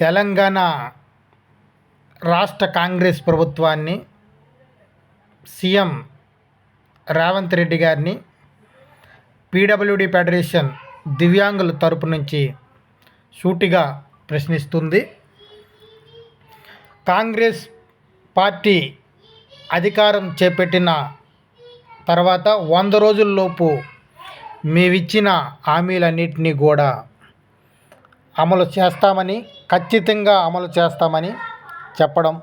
తెలంగాణ రాష్ట్ర కాంగ్రెస్ ప్రభుత్వాన్ని సీఎం రేవంత్ రెడ్డి గారిని పీడబ్ల్యూడి ఫెడరేషన్ దివ్యాంగుల తరపు నుంచి సూటిగా ప్రశ్నిస్తుంది. కాంగ్రెస్ పార్టీ అధికారం చేపట్టిన తర్వాత వంద రోజుల్లోపు మేమిచ్చిన హామీలన్నింటినీ కూడా అమలు చేస్తామని ఖచ్చితంగా అమలు చేస్తామని చెప్పడం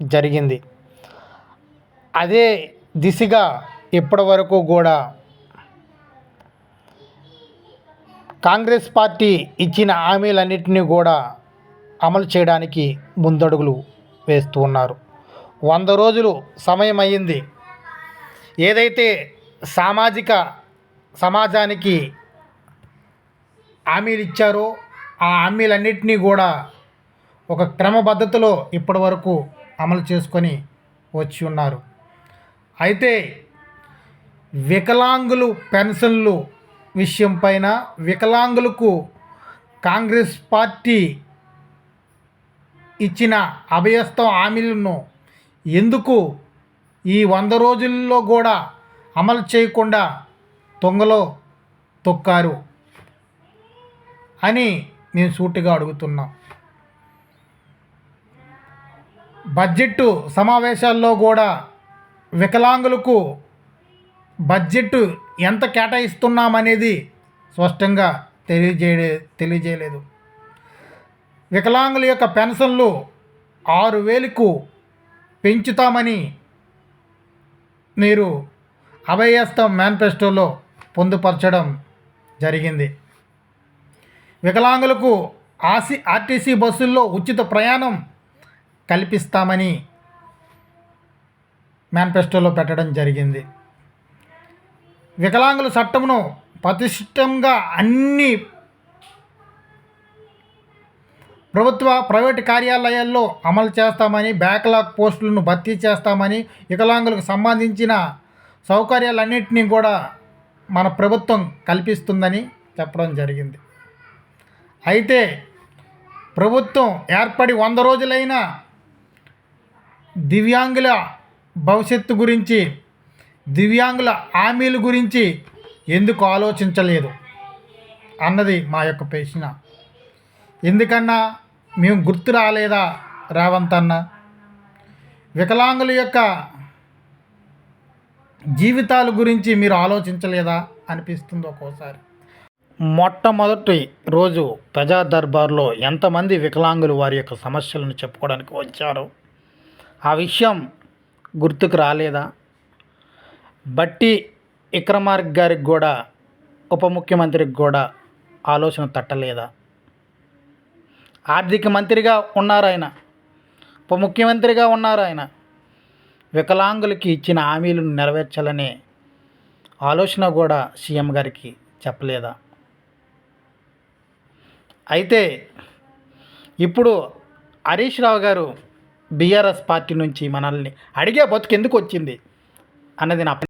జరిగింది. అదే దిశగా ఇప్పటి వరకు కూడా కాంగ్రెస్ పార్టీ ఇచ్చిన హామీలన్నింటినీ కూడా అమలు చేయడానికి ముందడుగులు వేస్తూ ఉన్నారు. వంద రోజులు సమయం అయ్యింది ఏదైతే సామాజిక సమాజానికి హామీలు ఇచ్చారో ఆ హామీలన్నింటినీ కూడా ఒక క్రమబద్ధతలో ఇప్పటి వరకు అమలు చేసుకొని వచ్చి ఉన్నారు. అయితే వికలాంగులు పెన్షన్లు విషయం పైన వికలాంగులకు కాంగ్రెస్ పార్టీ ఇచ్చిన అభయస్థం హామీలను ఎందుకు ఈ వంద రోజుల్లో కూడా అమలు చేయకుండా తొంగలో తొక్కారు అని నేను సూటిగా అడుగుతున్నా. బడ్జెట్ సమావేశాల్లో కూడా వికలాంగులకు బడ్జెట్ ఎంత కేటాయిస్తున్నామనేది స్పష్టంగా తెలియజేయ తెలియజేయలేదు. వికలాంగుల యొక్క పెన్షన్లు ఆరు వేలకు పెంచుతామని మీరు అభయస్థం మేనిఫెస్టోలో పొందుపరచడం జరిగింది. వికలాంగులకు ఆసి ఆర్టీసీ బస్సుల్లో ఉచిత ప్రయాణం కల్పిస్తామని మేనిఫెస్టోలో పెట్టడం జరిగింది. వికలాంగుల చట్టమును పతిష్టంగా అన్ని ప్రభుత్వ ప్రైవేటు కార్యాలయాల్లో అమలు చేస్తామని బ్యాక్లాగ్ పోస్టులను భర్తీ చేస్తామని వికలాంగులకు సంబంధించిన సౌకర్యాలన్నింటినీ కూడా మన ప్రభుత్వం కల్పిస్తుందని చెప్పడం జరిగింది. అయితే ప్రభుత్వం ఏర్పడి వంద రోజులైనా దివ్యాంగుల భవిష్యత్తు గురించి దివ్యాంగుల హామీల గురించి ఎందుకు ఆలోచించలేదు అన్నది మా యొక్క ప్రశ్న. ఎందుకన్నా మేము గుర్తు రాలేదా రేవంత్ అన్న? వికలాంగుల యొక్క జీవితాల గురించి మీరు ఆలోచించలేదా అనిపిస్తుంది ఒక్కోసారి. మొట్టమొదటి రోజు ప్రజా దర్బార్లో ఎంతమంది వికలాంగులు వారి యొక్క సమస్యలను చెప్పుకోవడానికి వచ్చారో? ఆ విషయం గుర్తుకు రాలేదా? బట్టి విక్రమార్క్ గారికి కూడా ఉప ముఖ్యమంత్రికి కూడా ఆలోచన తట్టలేదా? ఆర్థిక మంత్రిగా ఉన్నారు ఆయన. ఉప ముఖ్యమంత్రిగా ఉన్నారు ఆయన. వికలాంగులకి ఇచ్చిన హామీలను నెరవేర్చాలనే ఆలోచన కూడా సీఎం గారికి చెప్పలేదా? అయితే ఇప్పుడు హరీష్ రావు గారు బీఆర్ఎస్ పార్టీ నుంచి మనల్ని అడిగే బతుకు ఎందుకు వచ్చింది అన్నది నా